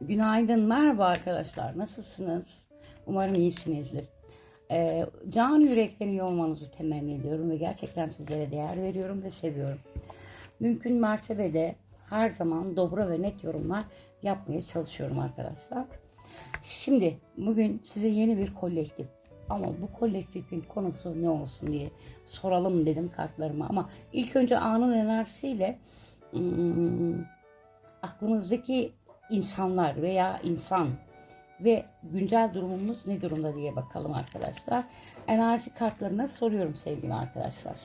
Günaydın, merhaba arkadaşlar. Nasılsınız? Umarım iyisinizdir. Ee, can yürekten iyi olmanızı temenni ediyorum ve gerçekten sizlere değer veriyorum ve seviyorum. Mümkün mertebede her zaman dobra ve net yorumlar yapmaya çalışıyorum arkadaşlar. Şimdi bugün size yeni bir kolektif ama bu kolektifin konusu ne olsun diye soralım dedim kartlarıma ama ilk önce anın enerjisiyle hmm, aklınızdaki insanlar veya insan ve güncel durumumuz ne durumda diye bakalım arkadaşlar. Enerji kartlarına soruyorum sevgili arkadaşlar.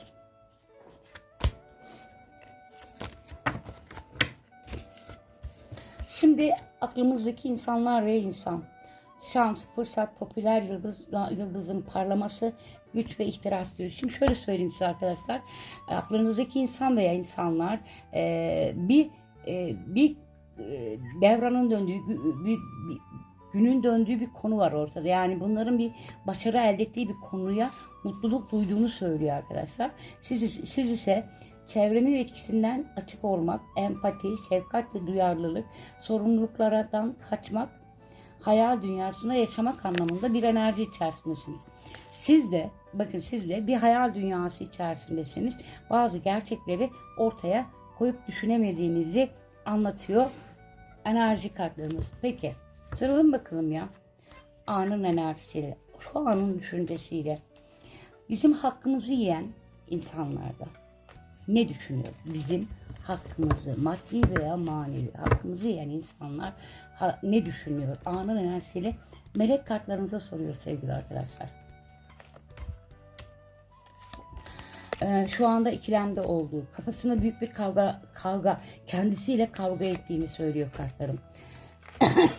Şimdi aklımızdaki insanlar ve insan. Şans, fırsat, popüler yıldız, yıldızın parlaması, güç ve ihtiras diyor. Şimdi şöyle söyleyeyim size arkadaşlar. Aklınızdaki insan veya insanlar bir bir devranın döndüğü bir, bir günün döndüğü bir konu var ortada. Yani bunların bir başarı elde ettiği bir konuya mutluluk duyduğunu söylüyor arkadaşlar. Siz, siz ise çevrenin etkisinden açık olmak, empati, şefkat ve duyarlılık, sorumluluklardan kaçmak, hayal dünyasında yaşamak anlamında bir enerji içerisindesiniz. Siz de bakın siz de bir hayal dünyası içerisindesiniz. Bazı gerçekleri ortaya koyup düşünemediğinizi anlatıyor enerji kartlarımız. Peki sıralım bakalım ya. Anın enerjisiyle, şu anın düşüncesiyle bizim hakkımızı yiyen insanlarda ne düşünüyor? Bizim hakkımızı maddi veya manevi hakkımızı yiyen insanlar ne düşünüyor? Anın enerjisiyle melek kartlarımıza soruyor sevgili arkadaşlar. Ee, şu anda ikilemde olduğu, kafasında büyük bir kavga kavga kendisiyle kavga ettiğini söylüyor kartlarım.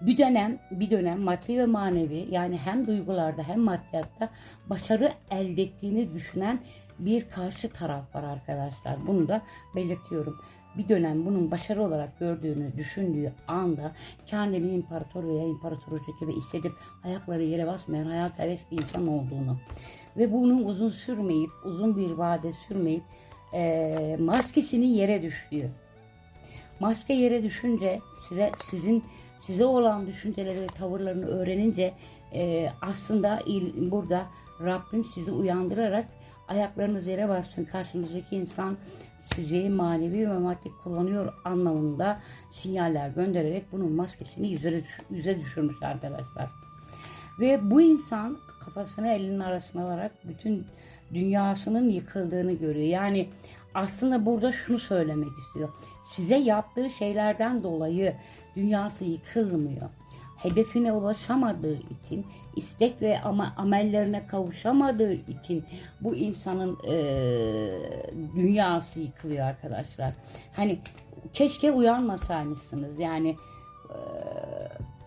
bir dönem bir dönem maddi ve manevi yani hem duygularda hem maddiyatta başarı elde ettiğini düşünen bir karşı taraf var arkadaşlar. Bunu da belirtiyorum. Bir dönem bunun başarı olarak gördüğünü düşündüğü anda kendini imparator veya imparatoriçe gibi hissedip ayakları yere basmayan hayalperest bir insan olduğunu ve bunun uzun sürmeyip uzun bir vade sürmeyip eee maskesinin yere düştüğü Maske yere düşünce size sizin size olan düşünceleri ve tavırlarını öğrenince e, aslında il, burada Rabbim sizi uyandırarak ayaklarınız yere bassın. Karşınızdaki insan sizi manevi ve maddi kullanıyor anlamında sinyaller göndererek bunun maskesini yüze, yüze düşürmüş arkadaşlar. Ve bu insan kafasını elinin arasına alarak bütün dünyasının yıkıldığını görüyor. Yani aslında burada şunu söylemek istiyor. Size yaptığı şeylerden dolayı dünyası yıkılmıyor. Hedefine ulaşamadığı için, istek ve ama amellerine kavuşamadığı için bu insanın eee, dünyası yıkılıyor arkadaşlar. Hani keşke uyanmasaymışsınız. Yani eee,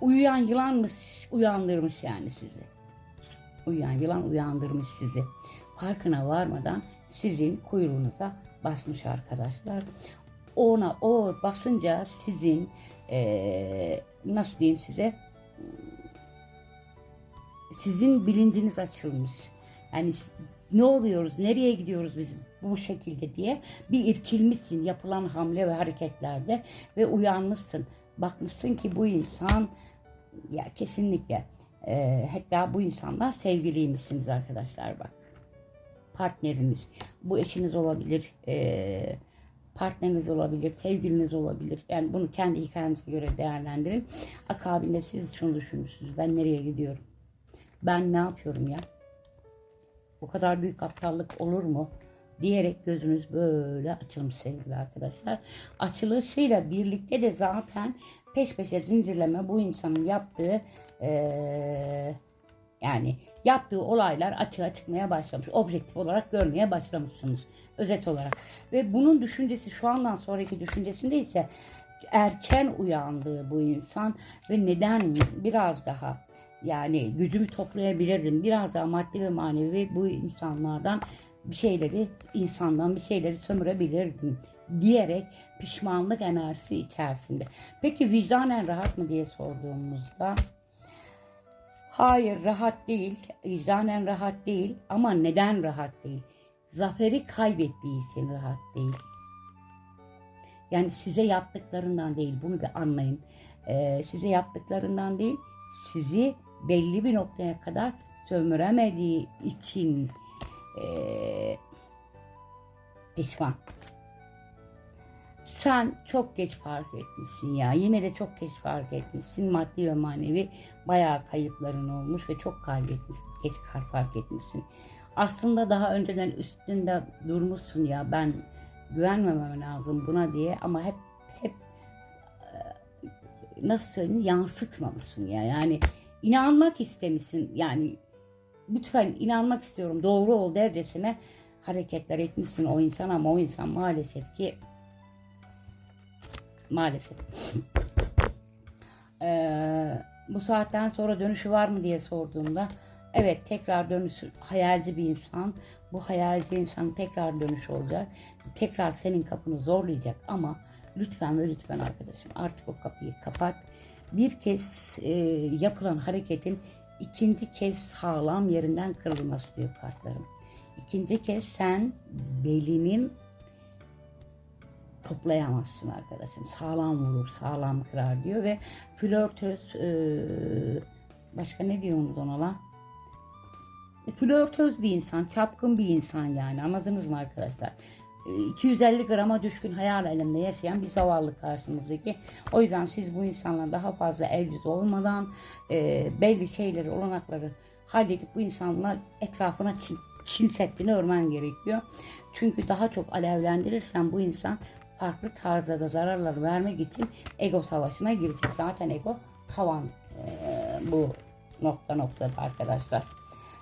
uyuyan yılanmış, uyandırmış yani sizi. Uyuyan yılan uyandırmış sizi. Farkına varmadan sizin kuyruğunuza basmış arkadaşlar. Ona o basınca sizin eee, nasıl diyeyim size sizin bilinciniz açılmış. Yani ne oluyoruz, nereye gidiyoruz biz bu şekilde diye bir irkilmişsin yapılan hamle ve hareketlerde ve uyanmışsın. Bakmışsın ki bu insan ya kesinlikle e, hatta bu insanla sevgiliymişsiniz arkadaşlar bak. Partneriniz. Bu eşiniz olabilir. e, partneriniz olabilir. Sevgiliniz olabilir. Yani bunu kendi hikayenize göre değerlendirin. Akabinde siz şunu düşünürsünüz. Ben nereye gidiyorum? Ben ne yapıyorum ya? Bu kadar büyük aptallık olur mu? Diyerek gözünüz böyle açılmış sevgili arkadaşlar. Açılışıyla birlikte de zaten peş peşe zincirleme bu insanın yaptığı eee, yani yaptığı olaylar açığa çıkmaya başlamış. Objektif olarak görmeye başlamışsınız. Özet olarak. Ve bunun düşüncesi şu andan sonraki düşüncesinde ise erken uyandığı bu insan ve neden biraz daha yani gücümü toplayabilirdim. Biraz daha maddi ve manevi bu insanlardan bir şeyleri insandan bir şeyleri sömürebilirdim diyerek pişmanlık enerjisi içerisinde. Peki vicdanen rahat mı diye sorduğumuzda hayır rahat değil. Vicdanen rahat değil ama neden rahat değil? Zaferi kaybettiği için rahat değil. Yani size yaptıklarından değil bunu bir anlayın. Ee, size yaptıklarından değil sizi belli bir noktaya kadar sömüremediği için ee, pişman. Sen çok geç fark etmişsin ya. Yine de çok geç fark etmişsin. Maddi ve manevi bayağı kayıpların olmuş ve çok kaybetmişsin. Geç fark etmişsin. Aslında daha önceden üstünde durmuşsun ya ben güvenmemem lazım buna diye ama hep hep e, nasıl söyleyeyim yansıtmamışsın ya. Yani inanmak istemişsin. Yani lütfen inanmak istiyorum doğru ol dercesine hareketler etmişsin o insan ama o insan maalesef ki maalesef. Ee, bu saatten sonra dönüşü var mı diye sorduğumda evet tekrar dönüşü hayalci bir insan bu hayalci insan tekrar dönüş olacak. Tekrar senin kapını zorlayacak ama lütfen ve lütfen arkadaşım artık o kapıyı kapat. Bir kez e, yapılan hareketin ikinci kez sağlam yerinden kırılması diyor kartlarım. İkinci kez sen belinin toplayamazsın arkadaşım. Sağlam vurur, sağlam kırar diyor ve flörtöz e, başka ne diyorsunuz ona lan? E, Flörtöz bir insan, çapkın bir insan yani anladınız mı arkadaşlar? E, 250 grama düşkün hayal aleminde yaşayan bir zavallı karşımızdaki. O yüzden siz bu insanla daha fazla el yüz olmadan e, belli şeyleri, olanakları halledip bu insanla etrafına çin setini örmen gerekiyor. Çünkü daha çok alevlendirirsen bu insan farklı tarzda da zararlar vermek için ego savaşına girecek. Zaten ego tavan e, bu nokta noktada arkadaşlar.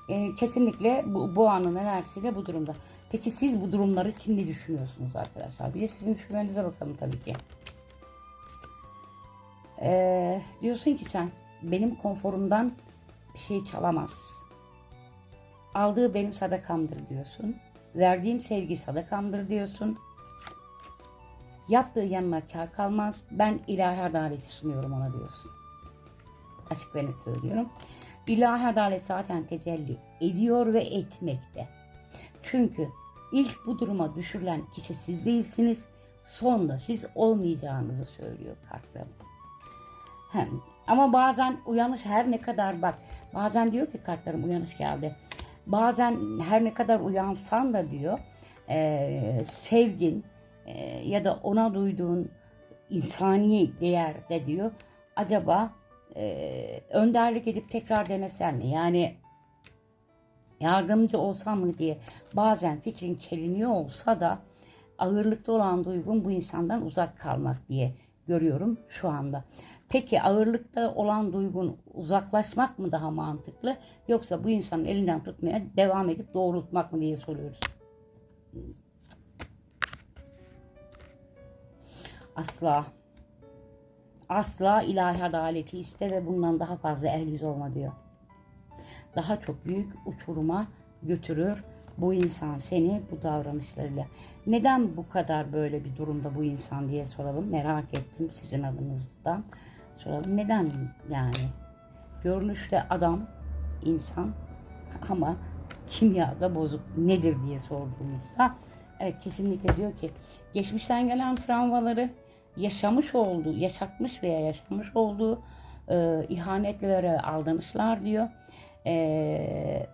E, kesinlikle bu, bu anın enerjisiyle bu durumda. Peki siz bu durumları için ne düşünüyorsunuz arkadaşlar? Bir de sizin düşünmenize bakalım tabii ki. E, diyorsun ki sen benim konforumdan bir şey çalamaz. Aldığı benim sadakamdır diyorsun. Verdiğim sevgi sadakamdır diyorsun. Yaptığı yanına kar kalmaz. Ben ilahi adaleti sunuyorum ona diyorsun. Açık ve net söylüyorum. İlahi adalet zaten tecelli ediyor ve etmekte. Çünkü ilk bu duruma düşürülen kişi siz değilsiniz. Sonda siz olmayacağınızı söylüyor kartlarım. Hem, ama bazen uyanış her ne kadar bak bazen diyor ki kartlarım uyanış geldi. Bazen her ne kadar uyansan da diyor e, sevgin ya da ona duyduğun insani değerde diyor acaba e, önderlik edip tekrar denesen mi? Yani yardımcı olsam mı diye bazen fikrin çeliniyor olsa da ağırlıkta olan duygun bu insandan uzak kalmak diye görüyorum şu anda. Peki ağırlıkta olan duygun uzaklaşmak mı daha mantıklı yoksa bu insanın elinden tutmaya devam edip doğrultmak mı diye soruyoruz. Asla. Asla ilahi adaleti iste ve bundan daha fazla yüz olma diyor. Daha çok büyük uçuruma götürür bu insan seni bu davranışlarıyla. Neden bu kadar böyle bir durumda bu insan diye soralım. Merak ettim sizin adınızdan. Soralım neden yani? Görünüşte adam, insan ama kimyada bozuk nedir diye sorduğumuzda evet kesinlikle diyor ki geçmişten gelen travmaları yaşamış olduğu, yaşatmış veya yaşamış olduğu e, ihanetlere aldanışlar diyor. E,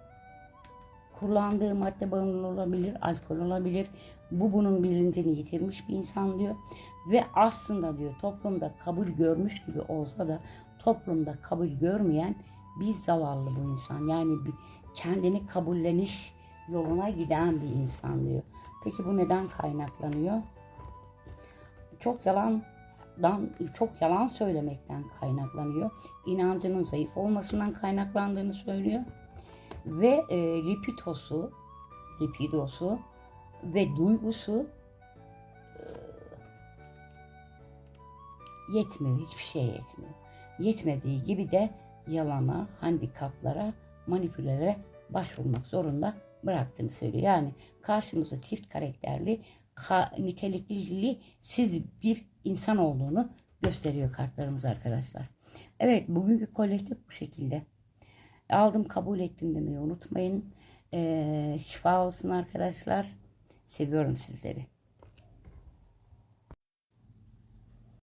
kullandığı madde bağımlılığı olabilir, alkol olabilir. Bu bunun bilincini yitirmiş bir insan diyor. Ve aslında diyor toplumda kabul görmüş gibi olsa da toplumda kabul görmeyen bir zavallı bu insan. Yani bir kendini kabulleniş yoluna giden bir insan diyor. Peki bu neden kaynaklanıyor? Çok yalandan çok yalan söylemekten kaynaklanıyor. İnancının zayıf olmasından kaynaklandığını söylüyor. Ve e, lipidosu, lipidosu ve duygusu e, yetmiyor. Hiçbir şey yetmiyor. Yetmediği gibi de yalana, handikaplara, manipülere başvurmak zorunda bıraktığını söylüyor. Yani karşımızda çift karakterli, ka, nitelikli siz bir insan olduğunu gösteriyor kartlarımız arkadaşlar. Evet bugünkü kolektif bu şekilde. Aldım kabul ettim demeyi unutmayın. Ee, şifa olsun arkadaşlar. Seviyorum sizleri.